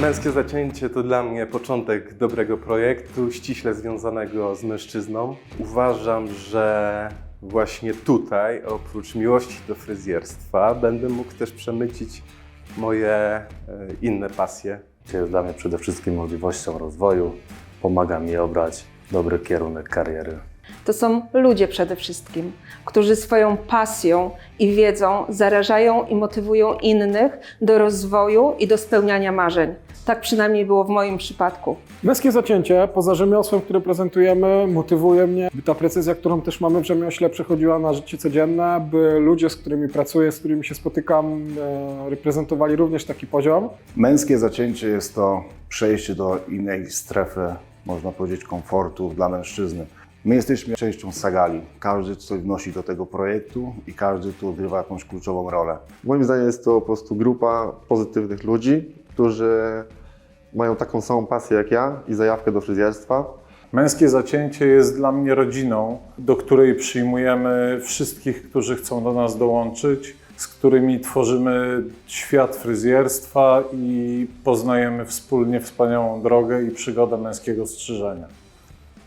Męskie zacięcie to dla mnie początek dobrego projektu, ściśle związanego z mężczyzną. Uważam, że właśnie tutaj, oprócz miłości do fryzjerstwa, będę mógł też przemycić moje e, inne pasje. Jest dla mnie przede wszystkim możliwością rozwoju, pomaga mi obrać dobry kierunek kariery. To są ludzie przede wszystkim, którzy swoją pasją i wiedzą zarażają i motywują innych do rozwoju i do spełniania marzeń. Tak przynajmniej było w moim przypadku. Męskie zacięcie, poza rzemiosłem, które prezentujemy, motywuje mnie, by ta precyzja, którą też mamy w rzemiośle, przechodziła na życie codzienne, by ludzie, z którymi pracuję, z którymi się spotykam, e, reprezentowali również taki poziom. Męskie zacięcie jest to przejście do innej strefy, można powiedzieć, komfortu dla mężczyzny. My jesteśmy częścią Sagali. Każdy coś wnosi do tego projektu i każdy tu odgrywa jakąś kluczową rolę. Moim zdaniem jest to po prostu grupa pozytywnych ludzi, którzy mają taką samą pasję jak ja i zajawkę do fryzjerstwa. Męskie zacięcie jest dla mnie rodziną, do której przyjmujemy wszystkich, którzy chcą do nas dołączyć, z którymi tworzymy świat fryzjerstwa i poznajemy wspólnie wspaniałą drogę i przygodę męskiego strzyżenia.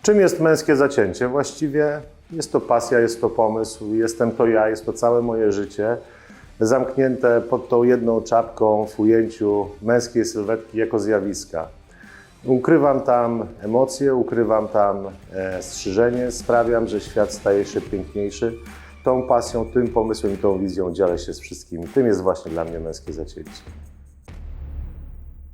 Czym jest męskie zacięcie? Właściwie jest to pasja, jest to pomysł, jestem to ja, jest to całe moje życie. Zamknięte pod tą jedną czapką w ujęciu męskiej sylwetki jako zjawiska. Ukrywam tam emocje, ukrywam tam e, strzyżenie, sprawiam, że świat staje się piękniejszy. Tą pasją, tym pomysłem i tą wizją dzielę się z wszystkimi. Tym jest właśnie dla mnie męskie zacięcie.